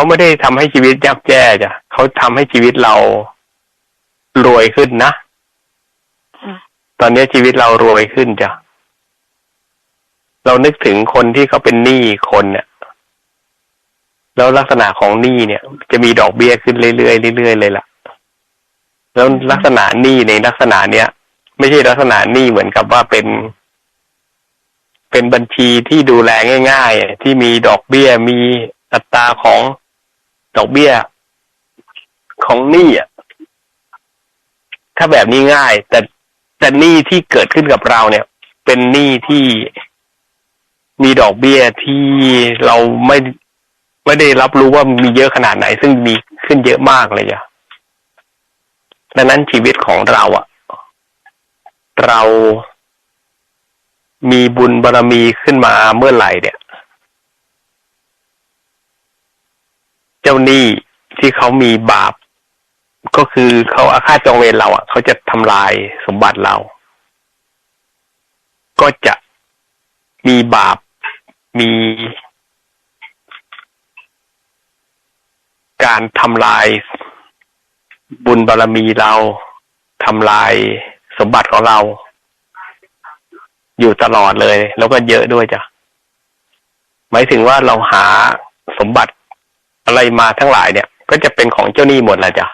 เขาไม่ได้ทำให้ชีวิตยับแย่จ้ะเขาทำให้ชีวิตเรารวยขึ้นนะค่ะตอนนี้ชีวิตเรารวยขึ้นจ้ะเรานึกถึงคนที่เขาเป็นหนี้คนเนี่ยแล้วลักษณะของหนี้เนี่ย จะมีดอกเบี้ยขึ้นเรื่อยๆเรื่อยๆเลยล่ะ แล้วลักษณะหนี้ในลักษณะเนี้ยไม่ใช่ลักษณะหนี้เหมือนกับว่าเป็น เป็นบัญชีที่ดูแลง่าย ๆ ที่มีดอกเบี้ยมีอัตราของ ดอกเบี้ย ของหนี้อะถ้าแบบนี้ง่าย แต่แต่หนี้ที่เกิดขึ้นกับเราเนี่ย เป็นหนี้ที่มีดอกเบี้ยที่เราไม่ไม่ได้รับรู้ว่ามีเยอะขนาดไหน ซึ่งมีขึ้นเยอะมากเลยจ้ะดังนั้นชีวิตของเราอะเรามีบุญบารรมีขึ้นมาเมื่อไหร่เนี่ย เจ้าหนี้ที่เขามีบาป ก็คือเขาอาฆาตจองเวรเราอะเขาจะทำลายสมบัติเรา ก็จะมีบาปมีการทำลายบุญบารรมีเราทำลายสมบัติของเรา อยู่ตลอดเลย แล้วก็เยอะด้วยจ้ะหมายถึงว่าเราหาสมบัติ อะไรมาทั้งหลายเนี่ย ก็จะเป็นของเจ้าหนี้หมดแหละจ้ะ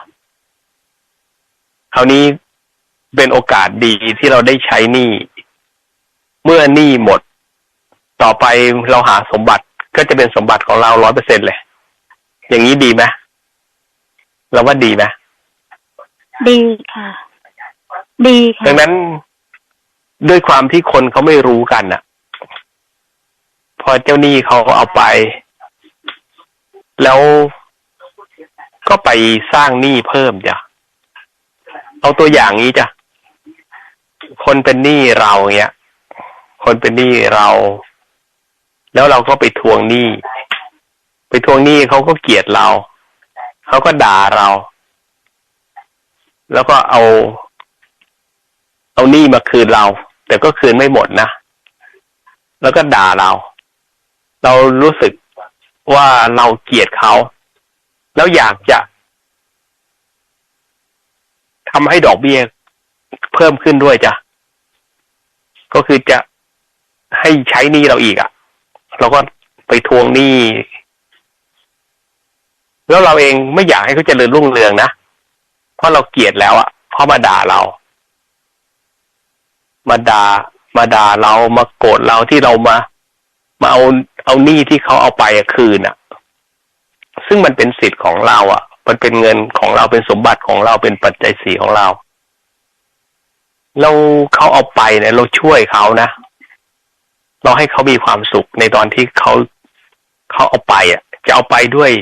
คราวนี้เป็นโอกาสดีที่เราได้ใช้หนี้เมื่อหนี้หมด ต่อไปเราหาสมบัติก็จะเป็นสมบัติของเราร้อยเปอร์เซ็นเลย อย่างนี้ดีไหมเราว่าดีไหมดีค่ะ ดีค่ะดังนั้นด้วยความที่คนเขาไม่รู้กันน่ะ พอเจ้าหนี้เขาเอาไป แล้วก็ไปสร้างหนี้เพิ่มจ้ะเอาตัวอย่างนี้จ้ะคนเป็นหนี้เราเนี้ย คนเป็นหนี้เรา แล้วเราก็ไปทวงหนี้ ไปทวงหนี้เขาก็เกลียดเรา เขาก็ด่าเรา แล้วก็เอา เอาหนี้มาคืนเรา แต่ก็คืนไม่หมดนะ แล้วก็ด่าเรา เรารู้สึก ว่าเราเกลียดเขา แล้วอยากจะทำให้ดอกเบี้ยเพิ่มขึ้นด้วยจ้ะก็คือจะให้ใช้หนี้เราอีกอะ่ะ เราก็ไปทวงหนี้ แล้วเราเองไม่อยากให้เขาเจริญรุ่งเรืองนะ เพราะเราเกลียดแล้วอะ่ะเพราะมาด่าเรา มาด่ามาด่าเรามาโกรธเราที่เรามา มาเอา เอาหนี้ที่เขาเอาไปคืนอะ่ะ ซึ่งมันเป็นสิทธิ์ของเราอะ่ะ มันเป็นเงินของเราเป็นสมบัติของเราเป็นปัจจัยสี่ของเรา เราเขาเอาไปเนี่ย เราช่วยเขานะเราให้เขามีความสุขในตอนที่เขาเขาเอาไปอะ จะเอาไปด้วย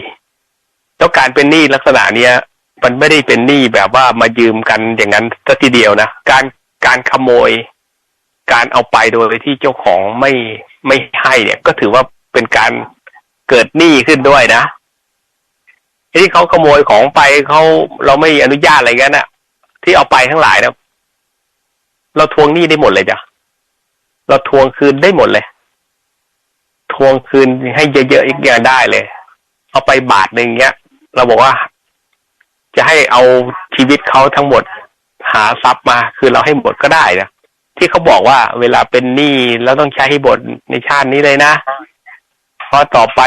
แล้วการเป็นหนี้ลักษณะเนี้ยมันไม่ได้เป็นหนี้แบบว่ามายืมกันอย่างนั้นสัทีเดียวนะการการขโมย การเอาไปโดยที่เจ้าของไม่ไม่ให้เนี่ย ก็ถือว่า เป็นการเกิดหนี้ขึ้นด้วยนะที่เขาขโมยของไปเขาเราไม่อนุญาตอะไรกันน่ะ ที่เอาไปทั้งหลายนะเราทวงหนี้ได้หมดเลยจ้ะเราทวงคืนได้หมดเลย ทวงคืนให้เยอะๆอีกอย่างได้เลย เอาไปบาทหนึ่งเงี้ย เราบอกว่า จะให้เอาชีวิตเขาทั้งหมด หาทรัพย์มา คือเราให้หมดก็ได้นะที่เขาบอกว่าเวลาเป็นหนี้แล้วต้องใช้ให้หมดในชาตินี้เลยนะ พราะต่อไป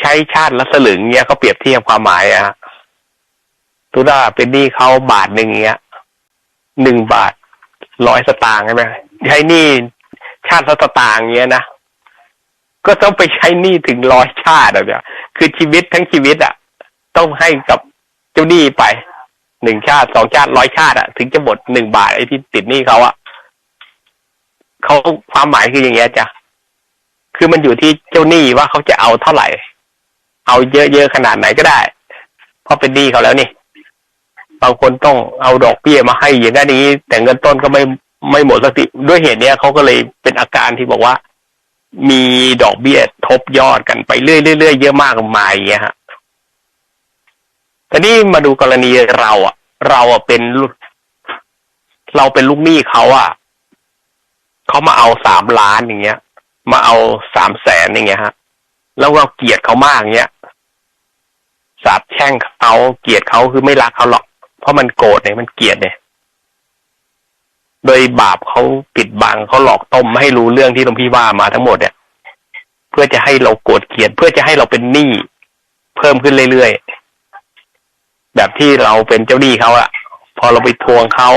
ใช้ชาติละสลึงเงี้ยเขาเปรียบเทียบความหมายอะตุดาเป็นหนี้เขาบาทหนึ่งเงี้ยหนึ่งบาทร้อยสตางค์ใช่ไหมใช้หนี้ชาติละสตางค์เงี้ยนะก็ต้องไปใช้หนี้ถึงร้อยชาติอะเนี่ยคือชีวิตทั้งชีวิตอะต้องให้กับเจ้าหนี้ไปหนึ่งชาติสองชาติร้อยชาติอะถึงจะหมดหนึ่งบาทไอ้ที่ติดหนี้เขาอะเขาความหมายคืออย่างเงี้ยจ้ะ คือมันอยู่ที่เจ้าหนี้ว่าเขาจะเอาเท่าไหร่ เอาเยอะๆขนาดไหนก็ได้ เพราะเป็นหนี้เขาแล้วนี่ บางคนต้องเอาดอกเบี้ยมาให้อย่างนี้ แต่เงินต้นก็ไม่ไม่หมดสักทีด้วยเหตุเนี้ยเขาก็เลยเป็นอาการที่บอกว่า มีดอกเบี้ยทบยอดกันไปเรื่อยๆเยอะมากมายอย่างเงี้ยฮะแต่นี่มาดูกรณีเราอะ เราอะเป็นเราเป็นลูกหนี้เขาอะเขามาเอาสามล้านอย่างเงี้ย มาเอาสามแสนอย่างเงี้ยฮะ แล้วก็เกลียดเขามากเงี้ยสาบแช่งเขาเกลียดเขาคือไม่รักเขาหรอก เพราะมันโกรธเนี่ยมันเกลียดเนี่ย โดยบาปเขาปิดบังเขาหลอกต้มไม่ให้รู้เรื่องที่หลวงพี่ว่ามาทั้งหมดเนี่ย เพื่อจะให้เราโกรธเกลียด เพื่อจะให้เราเป็นหนี้เพิ่มขึ้นเรื่อยๆแบบที่เราเป็นเจ้าหนี้เขาอะพอเราไปทวงเขา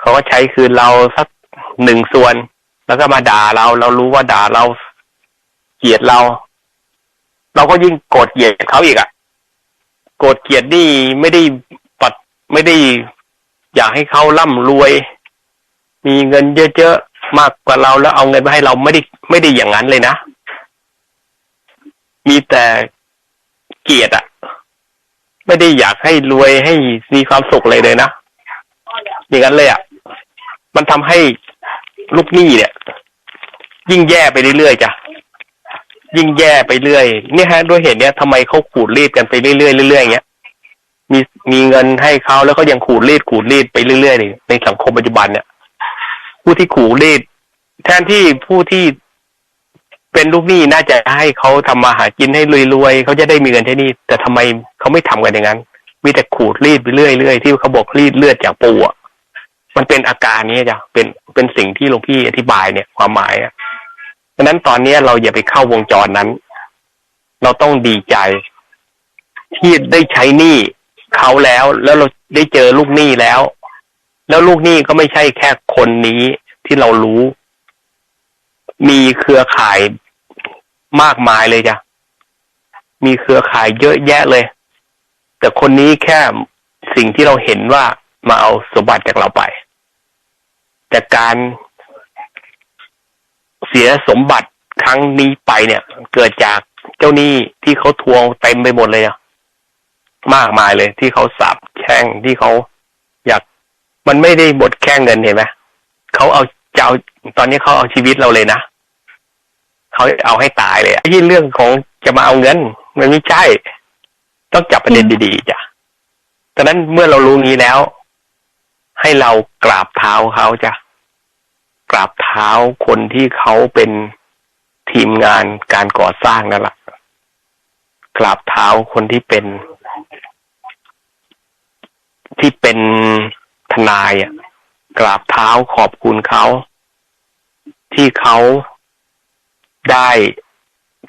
เขาก็ใช้คืนเราสักหนึ่งส่วน แล้วก็มาด่าเรา เรารู้ว่าด่าเราเกลียดเรา เราก็ยิ่งโกรธเกลียดเขาอีกอะโกรธเกลียดนี่ไม่ได้ปัดไม่ได้อยากให้เขาร่ำรวย มีเงินเยอะๆมากกว่าเราแล้วเอาเงินมาให้เราไม่ได้ไม่ได้อย่างนั้นเลยนะ มีแต่เกลียดอะไม่ได้อยากให้รวยให้มีความสุขเลยเลยนะอย่างนั้นเลยอะมันทำให้ ลูกหนี้เนี่ย ยิ่งแย่ไปเรื่อยๆจ้ะยิ่งแย่ไปเรื่อยเนี่ยฮะด้วยเหตุเนี้ยทำไมเขาขูดรีดกันไปเรื่อยๆเรื่อยๆอย่างเงี้ยมีมีเงินให้เขาแล้วก็ยังขูดรีดขูดรีดไปเรื่อยๆนี่ในสังคมปัจจุบันเนี่ยผู้ที่ขูดรีด แทนที่ผู้ที่เป็นลูกหนี้น่าจะให้เขาทำมาหากินให้รวยๆเขาจะได้มีเงินใช้หนี้แต่ทำไมเขาไม่ทำกันอย่างนั้นมีแต่ขูดรีดไปเรื่อยๆที่เขาบอกรีดเลือดจากปูอะมันเป็นอาการนี้จ้ะเป็น เป็นสิ่งที่หลวงพี่อธิบายเนี่ยความหมายอะดังนั้นตอนนี้เราอย่าไปเข้าวงจรนั้น เราต้องดีใจ ที่ได้ใช้หนี้เขาแล้ว แล้วเราได้เจอลูกหนี้แล้ว แล้วลูกหนี้ก็ไม่ใช่แค่คนนี้ที่เรารู้ มีเครือข่ายมากมายเลยจ้ะมีเครือข่ายเยอะแยะเลย แต่คนนี้แค่สิ่งที่เราเห็นว่ามาเอาสมบัติจากเราไป แต่การเสียสมบัติครั้งนี้ไปเนี่ย เกิดจากเจ้าหนี้ที่เขาทวงเต็มไปหมดเลยอะมากมายเลยที่เขาสาบแช่งที่เขาอยาก มันไม่ได้หมดแค่เงินเห็นไหมเขาเอาจะเอาตอนนี้เขาเอาชีวิตเราเลยนะเขาเอาให้ตายเลยที่เรื่องของจะมาเอาเงิน มันไม่ใช่ ต้องจับประเด็นดีๆจ้ะดังนั้นเมื่อเรารู้งี้แล้ว ให้เรากราบเท้าเขาจ้ะ กราบเท้าคนที่เขาเป็นทีมงานการก่อสร้างนั่นแหละกราบเท้าคนที่เป็น ที่เป็นทนายอะกราบเท้าขอบคุณเขา ที่เขาได้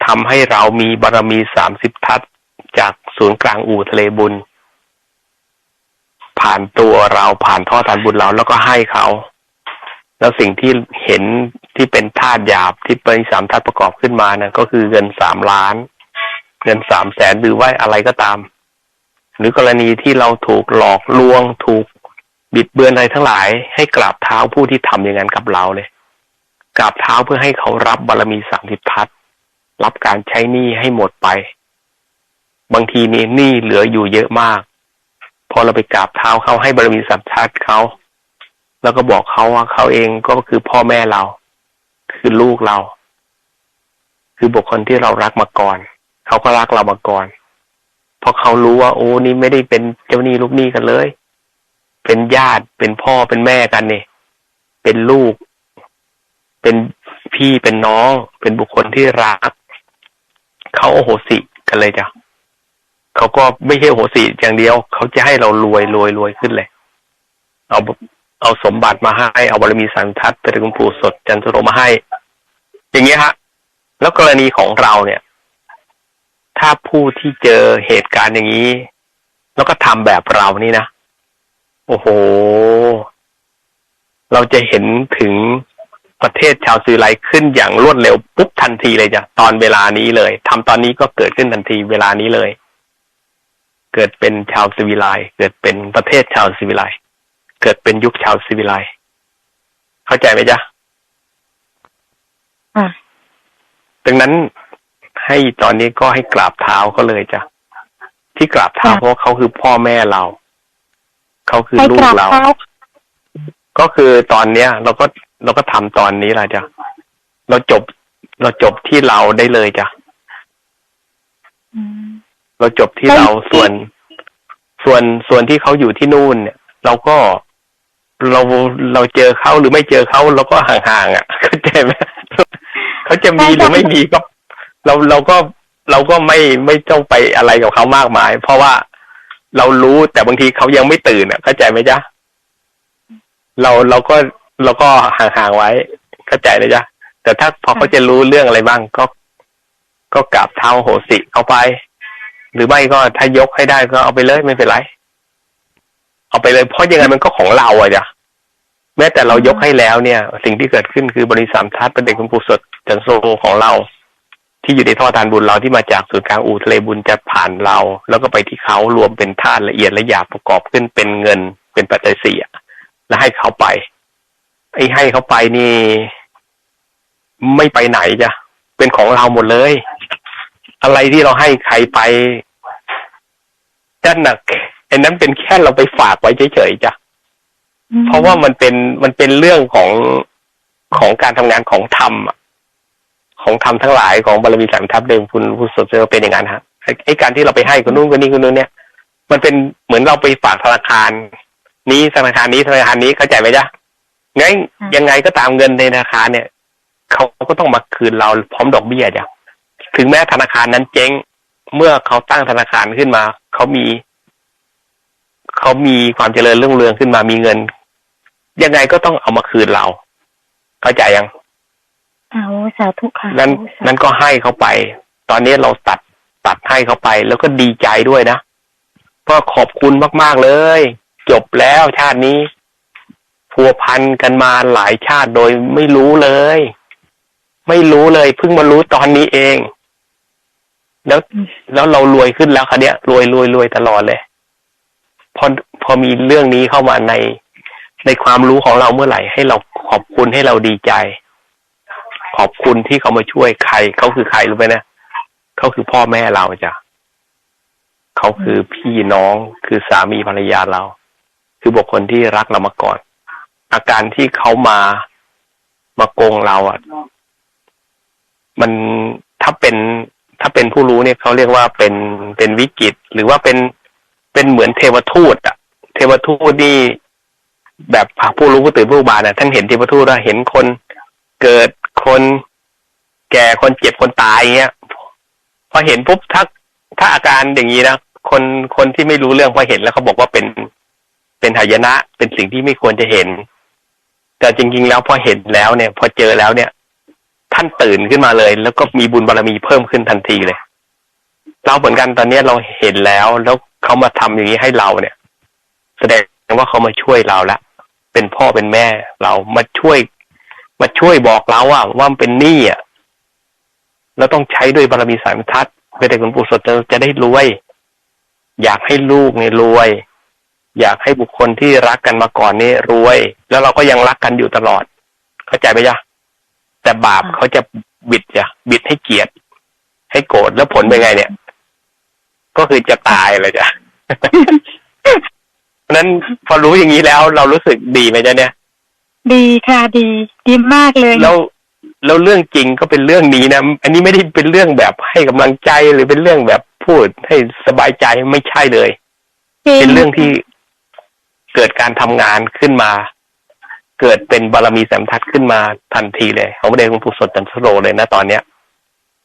ทำให้เรามีบารรมีสามสิบทัศจากศูนย์กลางอู่ทะเลบุญ ผ่านตัวเราผ่านท่อทานบุญเราแล้วก็ให้เขา แล้วสิ่งที่เห็นที่เป็นธาตุหยาบที่เป็นสามธาตุประกอบขึ้นมานะก็คือเงินสามล้าน เงินสามแสนหรือว่าอะไรก็ตาม หรือกรณีที่เราถูกหลอกลวง ถูกบิดเบือนอะไรทั้งหลาย ให้กราบเท้าผู้ที่ทำอย่างนั้นกับเราเลยกราบเท้าเพื่อให้เขารับบารมีสามสิบทัศรับการใช้หนี้ให้หมดไป บางทีนี่หนี้เหลืออยู่เยอะมาก พอเราไปกราบเท้าเขาให้บารมีสามทัศเขา แล้วก็บอกเขาว่าเขาเองก็คือพ่อแม่เรา คือลูกเรา คือบุคคลที่เรารักมาก่อน เขาก็รักเรามาก่อนเพราะเขารู้ว่า โอ้นี่ไม่ได้เป็นเจ้าหนี้ลูกหนี้กันเลย เป็นญาติเป็นพ่อเป็นแม่กันเนี่ยเป็นลูก เป็นพี่เป็นน้อง เป็นบุคคลที่รัก เขาโอโหสิกันเลยจ้ะเขาก็ไม่ใช่โอโหสิอย่างเดียว เขาจะให้เรารวยรวยรวยขึ้นเลย เอา เอาสมบัติมาให้ เอาบารมีสันทัศน์เป็นคุณปู่สดจันทโรมาให้ อย่างเงี้ยฮะ แล้วกรณีของเราเนี่ย ถ้าผู้ที่เจอเหตุการณ์อย่างนี้ แล้วก็ทำแบบเรานี่นะ โอ้โห เราจะเห็นถึงประเทศชาวซีไลขึ้นอย่างรวดเร็วปุ๊บทันทีเลยจ้ะตอนเวลานี้เลยทำตอนนี้ก็เกิดขึ้นทันทีเวลานี้เลย เกิดเป็นชาวซีวิไลเกิดเป็นประเทศชาวซีวิไล เกิดเป็นยุคชาวซีวิไลเข้าใจไหมจ๊ะอะดังนั้นให้ตอนนี้ก็ให้กราบเท้าเขาเลยจ้ะที่กราบเท้าเพราะว่าเขาคือพ่อแม่เรา เขาคือให้ลูกกราบเราเท้าก็คือตอนเนี้ย เราก็เราก็ทำตอนนี้แหละจ้ะเราจบ เราจบที่เราได้เลยจ้ะอืมเราจบที่ได้เราที่ส่วน ส่วนส่วนที่เขาอยู่ที่นู่นเนี่ย เราก็ เราเราเจอเขาหรือไม่เจอเขาเราก็ห่างๆอะเข้าใจไหมเขาจะมีหรือไม่มีก็ เราเราก็เราก็ไม่ไม่ต้องไปอะไรกับเขามากมาย เพราะว่าเรารู้แต่บางทีเขายังไม่ตื่นอะเข้าใจไหมจ๊ะเราเราก็เราก็ห่างๆไว้เข้าใจนะจ๊ะแต่ถ้าพอเขาจะรู้เรื่องอะไรบ้างก็ ก็กราบเท้าโหสิเอาไป หรือไม่ก็ถ้ายกให้ได้ก็เอาไปเลยไม่เป็นไร เอาไปเลยเพราะยังไงมันก็ของเราอะจ้ะแม้แต่เรายกให้แล้วเนี่ย สิ่งที่เกิดขึ้นคือบริสามทัศน์เป็นเด็กคุณปู่สดจันโซของเรา ที่อยู่ในท่อทานบุญเราที่มาจากศูนย์กลางอู่ทะเลบุญจะผ่านเรา แล้วก็ไปที่เขารวมเป็นธาตุละเอียดและหยาบประกอบขึ้นเป็นเงินเป็นปัจจัยสี่อะแล้วให้เขาไปไอ้ให้เขาไปนี่ ไม่ไปไหนจ้ะเป็นของเราหมดเลย อะไรที่เราให้ใครไปนั่นน่ะ อ้นั้นเป็นแค่เราไปฝากไว้เฉยๆจ้ะอืมเพราะว่ามันเป็นมันเป็นเรื่องของของการทำงานของธรรมอะของธรรมทั้งหลายของบารมีสามทัพเดิมคุณผู้สดเจอเป็นอย่างนั้นฮะไอ้ไอ้การที่เราไปให้คนนู้นคนนี้คนนู้นเนี่ย มันเป็นเหมือนเราไปฝากธนาคาร นี้ธนาคารนี้ธนาคารนี้เข้าใจไหมจ๊ะงั้นยังไงก็ตามเงินในธนาคารเนี่ยเขาก็ต้องมาคืนเราพร้อมดอกเบี้ยจ้ะถึงแม้ธนาคารนั้นเจ๊งเมื่อเขาตั้งธนาคารขึ้นมาเขามี เขามีความเจริญรุ่งเรืองขึ้นมามีเงิน ยังไงก็ต้องเอามาคืนเรา เข้าใจยังเอาสาธุค่ะนั้นโอ้สาธุนั้นก็ให้เขาไป ตอนนี้เราตัดตัดให้เขาไป แล้วก็ดีใจด้วยนะเพราะขอบคุณมาก ๆ เลย จบแล้วชาตินี้พัวพันกันมาหลายชาติโดยไม่รู้เลย ไม่รู้เลยเพิ่งมารู้ตอนนี้เอง แล้วอืมแล้วเรารวยขึ้นแล้วคะเนี้ยรวยรวยรวยตลอดเลย พอพอมีเรื่องนี้เข้ามาในในความรู้ของเราเมื่อไหร่ ให้เราขอบคุณให้เราดีใจ ขอบคุณที่เขามาช่วยใครเขาคือใครรู้ไหมนะเขาคือพ่อแม่เราจ้ะเขาคือพี่น้องคือสามีภรรยาเรา คือบุคคลที่รักเรามาก่อน อาการที่เขามามาโกงเราอะ มันถ้าเป็นถ้าเป็นผู้รู้เนี่ยเขาเรียกว่าเป็นเป็นวิกฤตหรือว่าเป็น เป็นเหมือนเทวทูตอะเทวทูตนี่แบบผู้รู้ผู้ตื่นผู้บานอะท่านเห็นเทวทูตว่าเห็นคนเกิดคนแก่คนเจ็บคนตายอย่างเงี้ยพอเห็นปุ๊บถ้าถ้าอาการอย่างนี้นะคนคนที่ไม่รู้เรื่องพอเห็นแล้วเขาบอกว่าเป็นเป็นหายนะ เป็นสิ่งที่ไม่ควรจะเห็น แต่จริง ๆ แล้วพอเห็นแล้วเนี่ย พอเจอแล้วเนี่ย ท่านตื่นขึ้นมาเลย แล้วก็มีบุญบารมีเพิ่มขึ้นทันทีเลย เราเหมือนกันตอนนี้เราเห็นแล้วแล้ว เขามาทำอย่างนี้ให้เราเนี่ย แสดงว่าเขามาช่วยเราละเป็นพ่อเป็นแม่เรามาช่วย มาช่วยบอกเราอะว่ามันเป็นหนี้อะเราต้องใช้ด้วยบารมีสายมทัศน์เพื่อแต่คุณปู่สดจะจะได้รวย อยากให้ลูกเนี่ยรวย อยากให้บุคคลที่รักกันมาก่อนนี่รวย แล้วเราก็ยังรักกันอยู่ตลอด เข้าใจไหมจ๊ะแต่บาปเขาจะบิดจ้ะบิดให้เกลียด ให้โกรธแล้วผลเป็นไงเนี่ย ก็คือจะตายเลยจ้ะเพราะฉะนั้นพอรู้อย่างนี้แล้ว เรารู้สึกดีไหมจ๊ะเนี่ย ดีค่ะดี ดีมากเลยแล้วแล้วเรื่องจริงก็เป็นเรื่องนี้นะอันนี้ไม่ได้เป็นเรื่องแบบให้กำลังใจหรือเป็นเรื่องแบบพูดให้สบายใจไม่ใช่เลยจริงเป็นเรื่องที่เกิดการทำงานขึ้นมา เกิดเป็นบารมีสัมทัศน์ขึ้นมาทันทีเลยของพระเดชหลวงปู่สดจันทโรเลยนะตอนเนี้ย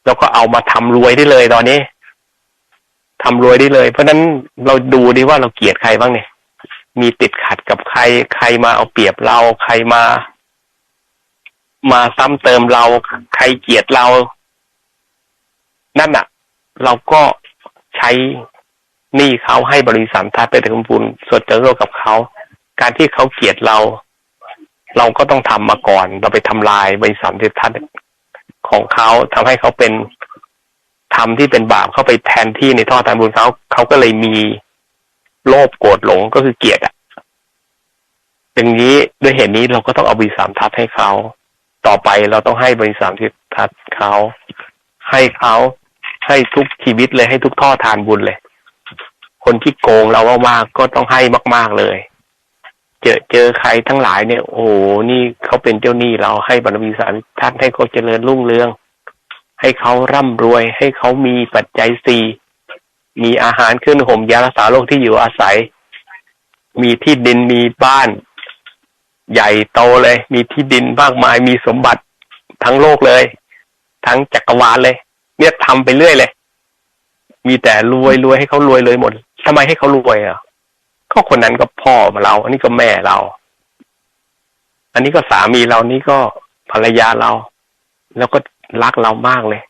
แล้วก็เอามาทำรวยได้เลยตอนนี้ ทำรวยได้เลย เพราะฉะนั้นเราดูดีว่าเราเกลียดใครบ้างเนี่ย มีติดขัดกับใคร ใครมาเอาเปรียบเรา ใครมา มาซ้ำเติมเรา ใครเกลียดเรา นั่นอะเราก็ใช้หนี้เขาให้บริษัททัศน์ไปถึงบุญส่วนเจริญกับเขา การที่เขาเกลียดเรา เราก็ต้องทำมาก่อน เราไปทำลายบริษัททัศน์ของเขาทำให้เขาเป็น ทำที่เป็นบาปเข้าไปแทนที่ในท่อทานบุญเขาเขาก็เลยมีโลภโกรธหลงก็คือเกลียดอะอย่างนี้ด้วยเหตุนี้เราก็ต้องเอาบริษัททัศให้เขาต่อไปเราต้องให้บริษัททัศเขาให้เขาให้ทุกชีวิตเลยให้ทุกท่อทานบุญเลย คนที่โกงเรามากๆก็ต้องให้มาก ๆเลย เจอเจอใครทั้งหลายเนี่ย โอ้โหนี่เขาเป็นเจ้าหนี้เราให้บารมีสามท่านให้เขาเจริญรุ่งเรือง ให้เขาร่ำรวย ให้เขามีปัจจัยสี่มีอาหารเครื่องห่มยารักษาโรคที่อยู่อาศัย มีที่ดินมีบ้าน ใหญ่โตเลย มีที่ดินมากมายมีสมบัติทั้งโลกเลย ทั้งจักรวาลเลย เนี่ยทำไปเรื่อยเลย มีแต่รวยรวยให้เขารวยเลยหมดทำไมให้เขารวยอะก็คนนั้นก็พ่อเรา อันนี้ก็แม่เรา อันนี้ก็สามีเรานี่ก็ภรรยาเรา แล้วก็ รักเรามากเลย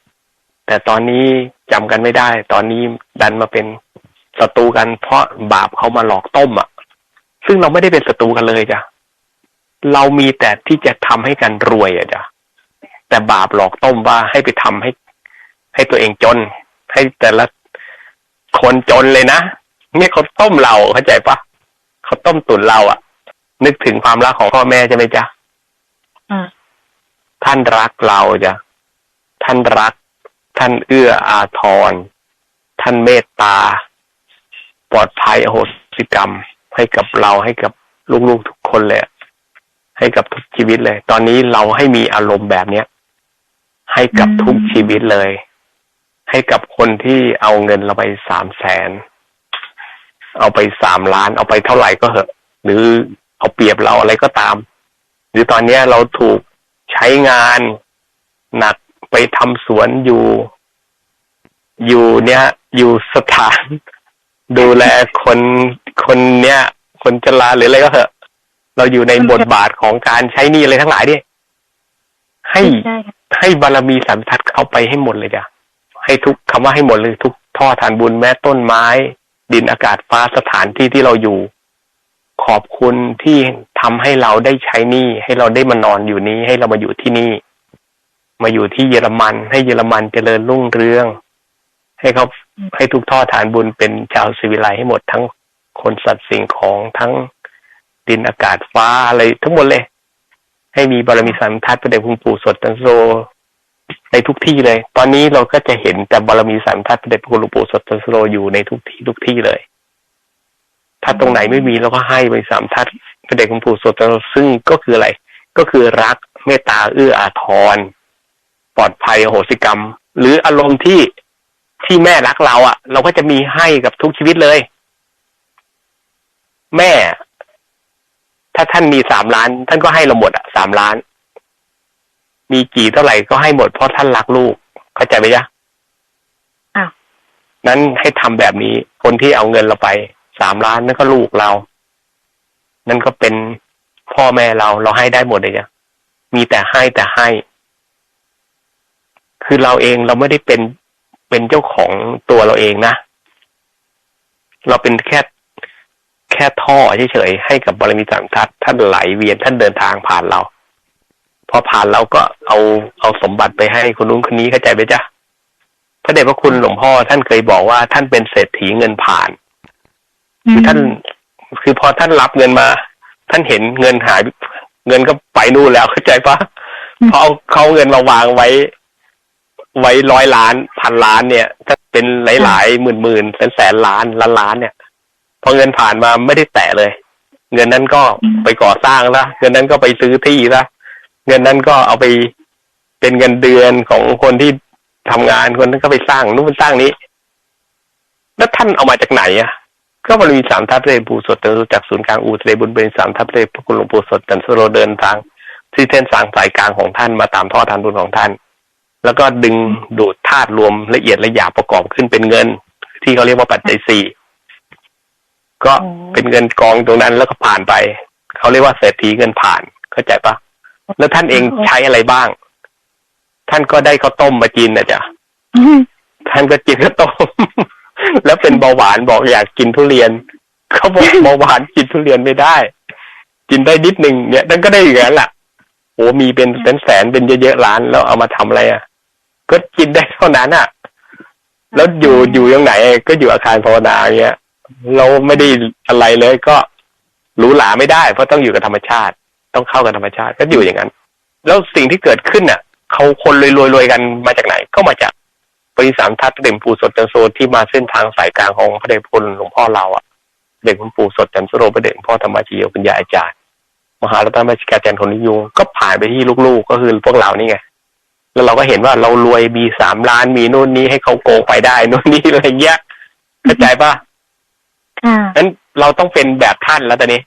แต่ตอนนี้จำกันไม่ได้ ตอนนี้ดันมาเป็นศัตรูกันเพราะบาปเขามาหลอกต้มอะ ซึ่งเราไม่ได้เป็นศัตรูกันเลยจ้ะเรามีแต่ที่จะทำให้กันรวยอะจ้ะแต่บาปหลอกต้มว่าให้ไปทำให้ ให้ตัวเองจน ให้แต่ละคนจนเลยนะเนี่ยเขาต้มเราเข้าใจปะเขาต้มตุ๋นเราอะนึกถึงความรักของพ่อแม่ใช่ไหมจ๊ะอ่าท่านรักเราจ้ะ ท่านรัก ท่านเอื้ออาทร ท่านเมตตา ปลอดภัยอโหสิกรรม ให้กับเราให้กับลูกๆทุกคนเลยอะให้กับทุกชีวิตเลย ตอนนี้เราให้มีอารมณ์แบบเนี้ยให้กับทุกชีวิตเลย ให้กับคนที่เอาเงินเราไปสามแสนเอาไปสามล้าน เอาไปเท่าไหร่ก็เหอะ หรือเอาเปรียบเราอะไรก็ตาม หรือตอนเนี้ยเราถูกใช้งานหนัก ไปทำสวนอยู่อยู่เนี่ย อยู่สถาน ดูแลคนคนเนี้ยคนชราหรืออะไรก็เหอะ เราอยู่ในบทบาทของการใช้หนี้อะไรทั้งหลายเนี่ยให้ใช่ค่ะให้บารมีสามทัศน์เข้าไปให้หมดเลยจ้ะให้ทุกคำว่าให้หมดเลยทุกท่อทานบุญแม้ต้นไม้ ดินอากาศฟ้าสถานที่ที่เราอยู่ ขอบคุณที่ทำให้เราได้ใช้หนี่ ให้เราได้มานอนอยู่นี้ ให้เรามาอยู่ที่นี่ มาอยู่ที่เยอรมัน ให้เยอรมันเจริญรุ่งเรือง ให้เขาให้ทุกท่อฐานบุญเป็นชาวศิวิไลให้หมดทั้งคนสัตว์สิ่งของทั้งดินอากาศฟ้าอะไรทั้งหมดเลย ให้มีบารมีสามทัศน์พระเดชคุณปู่สดตันโซในทุกที่เลย ตอนนี้เราก็จะเห็นแต่บารมีสามทัศน์พระเดชพระคุณหลวงปู่สดตันโซอยู่ในทุกที่ทุกที่เลย ถ้าตรงไหนไม่มีเราก็ให้ไปสามทัศน์พระเดชคุณปู่สดตันโซซึ่งก็คืออะไร ก็คือรักเมตตาเอื้ออาทรป ลอดภัยอโหสิกรรม หรืออารมณ์ที่ที่แม่รักเราอะ่ะ เราก็จะมีให้กับทุกชีวิตเลย แม่ ถ้าท่านมีสามล้าน ท่านก็ให้เราหมดอะสามล้าน มีกี่เท่าไหร่ก็ให้หมดเพราะท่านรักลูก เข้าใจไหมจ๊ะอ้าวนั้นให้ทำแบบนี้ คนที่เอาเงินเราไปสามล้านนั่นก็ลูกเรา นั่นก็เป็นพ่อแม่เราเราให้ได้หมดเลยจ้ะมีแต่ให้แต่ให้ คือเราเองเราไม่ได้เป็นเป็นเจ้าของตัวเราเองนะ เราเป็นแค่แค่ท่อเฉยๆให้กับบารมีสามทัศน์ท่านไหลเวียนท่านเดินทางผ่านเรา พอผ่านเราก็เอาเอาสมบัติไปให้คนนู้นคนนี้เข้าใจไหมจ๊ะพระเดชพระคุณหลวงพ่อท่านเคยบอกว่าท่านเป็นเศรษฐีเงินผ่านคือท่านคือพอท่านรับเงินมา ท่านเห็นเงินหาย เงินก็ไปนู่นแล้วเข้าใจปะพอเอาเขาเอาเงินมาวางไว้ ไว้ร้อยล้านพันล้านเนี่ยถ้าเป็นหลายๆหมื่นหมื่นแสนแสนล้านล้านล้านเนี่ยพอเงินผ่านมาไม่ได้แตะเลย เงินนั้นก็ไปก่อสร้างละเงินนั้นก็ไปซื้อที่ละเงินนั้นก็เอาไปเป็นเงินเดือนของคนที่ทำงานคนนั้นก็ไปสร้างนู่นสร้างนี้ แล้วท่านเอามาจากไหนอะก็บริมีสามทัพเลยปูสดเดินจากศูนย์กลางอูทะเลบุญเป็นสามทัพเลพระคุณหลวงปู่สดจันทโรเดินทางที่เส้นสางสายกลางของท่านมาตามท่อทานบุญของท่าน แล้วก็ดึงดูดธาตุรวมละเอียดละหยาบประกอบขึ้นเป็นเงิน ที่เขาเรียกว่าปัจจัยสี่ก็เป็นเงินกองตรงนั้นแล้วก็ผ่านไป เขาเรียกว่าเศรษฐีเงินผ่านเข้าใจปะแล้วท่านเองใช้อะไรบ้าง ท่านก็ได้ข้าวต้มมากินนะจ๊ะท่านก็กินข้าวต้มแล้วเป็นเบาหวานบอกอยากกินทุเรียนเขาบอกเบาหวานกินทุเรียนไม่ได้ กินได้นิดหนึ่งเนี่ยท่านก็ได้อย่างนั้นแหละโอ้มีเป็นแสนแสนๆเป็นเยอะๆล้านแล้วเอามาทำอะไรอะ ก็กินได้เท่านั้นอะ แล้วอยู่อยู่ยังไหน ก็อยู่อาคารภาวนาอย่างเงี้ย เราไม่ได้อะไรเลยก็หรูหราไม่ได้ เพราะต้องอยู่กับธรรมชาติ ต้องเข้ากับธรรมชาติก็อยู่อย่างนั้น แล้วสิ่งที่เกิดขึ้นน่ะเขาคนรวยๆรวยกันมาจากไหน ก็มาจากบริสามทัศน์พระเด่นปู่สดจันทร์โซที่มาเส้นทางสายกลางของพระเดชพระคุณหลวงพ่อเราอะเด็กคุณปู่สดจันทร์โซพระเดชพ่อธรรมจิโยคุณยายอาจารย์ มหารัตนบัญชการอาจารย์คนนิยงก็ผ่านไปที่ลูกๆ ก็คือพวกเรานี่ไง แล้วเราก็เห็นว่าเรารวยมีสามล้านมีนู่นนี้ให้เขาโกงไปได้นู่นนี่อะไรเงี้ยเข้าใจปะค่ะนั้นเราต้องเป็นแบบท่านแล้วตอนนี้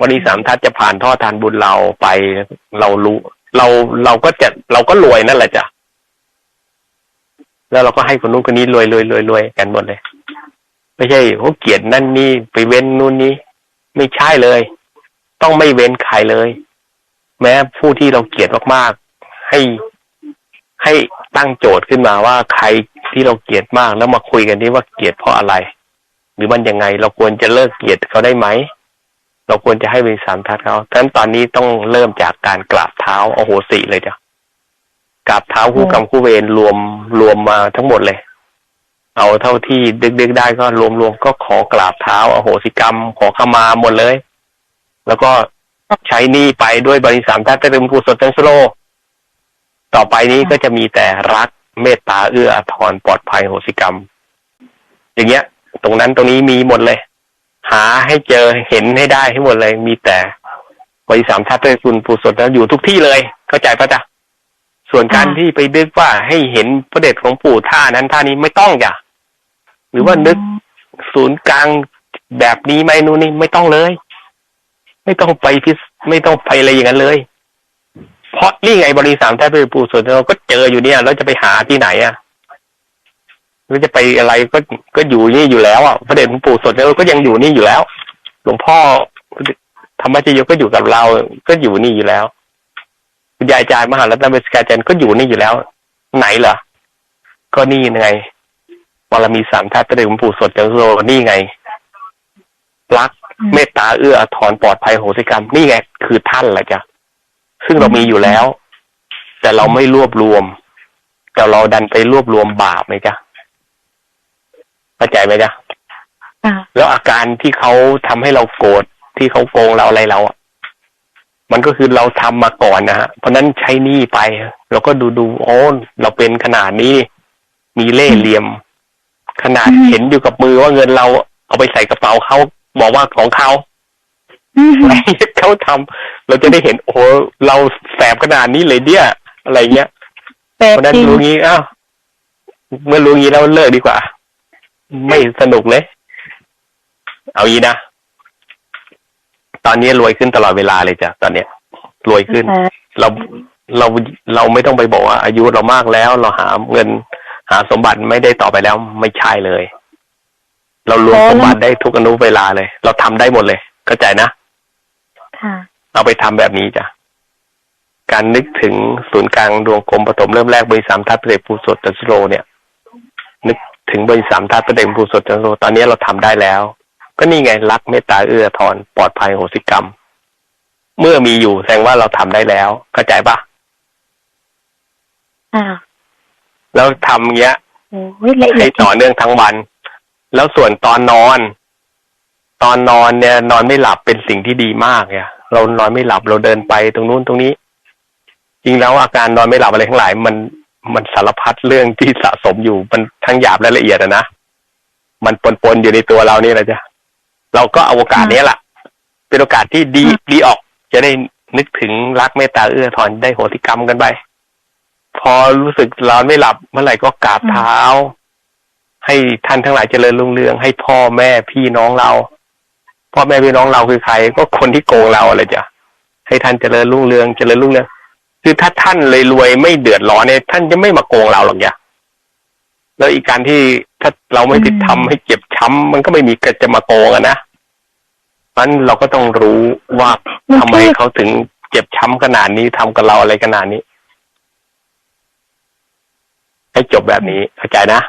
วันนี้สามทัศน์จะผ่านท่อทานบุญเราไปเรารู้ เราเราก็จะเราก็รวยนั่นแหละจ้ะแล้วเราก็ให้คนนู้นคนนี้รวยรวยรวยรวยกันหมดเลย ไม่ใช่เขาเกลียดนั่นนี่ไปเว้นนู่นนี่ไม่ใช่เลย ต้องไม่เว้นใครเลย แม้ผู้ที่เราเกลียดมากๆ ให้ให้ตั้งโจทย์ขึ้นมาว่าใครที่เราเกลียดมากแล้วมาคุยกันที่ว่าเกลียดเพราะอะไร หรือมันยังไง เราควรจะเลิกเกลียดเขาได้ไหมเราควรจะให้เป็นสามทัศน์เขาดังนั้นตอนนี้ต้องเริ่มจากการกราบเท้าโอโหสิเลยจ้ะกราบเท้าคู่กรรมคู่เวรรวมรวมมาทั้งหมดเลย เอาเท่าที่ดึกๆได้ก็รวมๆก็ขอกราบเท้าอโหสิกรรม ขอขมาหมดเลย แล้วก็ ใช้หนี้ไปด้วยบริสามทัศน์เติมกุศลทั้งสโลกต่อไปนี้ก็จะมีแต่รักเมตตาเอื้ออาทรปลอดภัยโหสิกรรม อย่างเงี้ย ตรงนั้นตรงนี้มีหมดเลย หาให้เจอเห็นให้ได้ให้หมดเลย มีแต่บริสามทัศน์ด้วยคุณผู้สดแล้วอยู่ทุกที่เลย เข้าใจปะจ๊ะส่วนการค่ะที่ไปดึกว่าให้เห็นพระเดชของปู่ท่านั้นท่านี้ไม่ต้องจ้ะหรือว่านึกศูนย์กลางแบบนี้ไหมนู่นนี่ไม่ต้องเลย ไม่ต้องไปพิสไม่ต้องไปอะไรอย่างนั้นเลย เพราะนี่ไงบริสามแทัศน์ด้วยปู่สดเราก็เจออยู่เนี่ยแล้วจะไปหาที่ไหนอะหรือจะไปอะไรก็ก็อยู่นี่อยู่แล้วอะพระเดชปู่สดเราก็ยังอยู่นี่อยู่แล้ว หลวงพ่อธรรมจโยก็อยู่กับเรา ก็อยู่นี่อยู่แล้วคุณยายจารย์มหารัตนเบสกาจารย์ก็อยู่นี่อยู่แล้ว ไหนเหรอก็นี่ไงบารมีสามทัศน์พระเดชปู่สดจังโรนี่ไงรัก เมตตาเอื้ออาทรปลอดภัยโหสิกรรม นี่ไงคือท่านแหละจ้ะซึ่งเรามีอยู่แล้ว แต่เราไม่รวบรวม แต่เราดันไปรวบรวมบาปไหมจ๊ะเข้าใจไหมจ๊ะค่ะแล้วอาการที่เขาทำให้เราโกรธที่เขาโกงเราอะไรเราอะมันก็คือเราทำมาก่อนนะฮะ เพราะฉะนั้นใช้หนี้ไป เราก็ดูดูโอ้เราเป็นขนาดนี้ มีเล่ห์เหลี่ยม ขนาดอืมเห็นอยู่กับมือว่าเงินเราเอาไปใส่กระเป๋าเขา บอกว่าของเขาอืมอะไรเขาทำเราจะได้เห็นโอ้โหเราแสบขนาดนี้เลยเนี่ยอะไรเงี้ยแปลเพราะฉะนั้นจริงรู้งี้อ้าวเมื่อรู้งี้แล้วเลิกดีกว่า ไม่สนุกเลย เอางี้นะตอนนี้รวยขึ้นตลอดเวลาเลยจ้ะตอนเนี้ยรวยขึ้น เราเราเราไม่ต้องไปบอกว่าอายุเรามากแล้ว เราหาเงินหาสมบัติไม่ได้ต่อไปแล้วไม่ใช่เลย เรารวมสมบัติได้ทุกอนุเวลาเลย เราทำได้หมดเลยเข้าใจนะค่ะเอาไปทำแบบนี้จ้ะการนึกถึงศูนย์กลางดวงกลมปฐมเริ่มแรกบริสามทัศน์ประเดชภูสดจันทโรเนี่ย นึกถึงบริสามทัศน์ประเดชภูสดจันทโรตอนนี้เราทำได้แล้ว ก็นี่ไงรักเมตตาเอื้ออาทรปลอดภัยโหสิกรรม เมื่อมีอยู่แสดงว่าเราทำได้แล้วเข้าใจปะค่ะแล้วทำเงี้ยโอ้ยละเอีให้ยดต่อเนื่องทั้งวัน แล้วส่วนตอนนอน ตอนนอนเนี่ย นอนไม่หลับเป็นสิ่งที่ดีมากเนี่ยเรานอนไม่หลับเราเดินไปตรงนู้นตรงนี้ จริงแล้วอาการนอนไม่หลับอะไรทั้งหลาย มันมันสารพัดเรื่องที่สะสมอยู่มันทั้งหยาบและละเอียดอะนะมันปนๆอยู่ในตัวเรานี่แหละจ้ะเราก็เอาโอกาสเนี้ยแหละเป็นโอกาสที่ดีดีออก จะได้นึกถึงรักเมตตาเอื้อทอนได้โหติกรรมกันไปพอรู้สึกนอนไม่หลับเมื่อไหร่ก็กราบเท้า ให้ท่านทั้งหลายเจริญรุ่งเรือง ให้พ่อแม่พี่น้องเรา พ่อแม่พี่น้องเราคือใคร ก็คนที่โกงเราอะไรจ้ะให้ท่านเจริญรุ่งเรืองเจริญรุ่งเรืองคือถ้าท่านเลยรวยไม่เดือดร้อนเนี่ยท่านจะไม่มาโกงเราหรอกจ้ะแล้วอีกการที่ถ้าเราไม่ผิดทำให้เจ็บช้ำมันก็ไม่มีก็จะมาโกงอะนะมันเราก็ต้องรู้ว่าทำไมเขาถึงเจ็บช้ำขนาดนี้ทำกับเราอะไรขนาดนี้ ให้จบแบบนี้เข้าใจนะ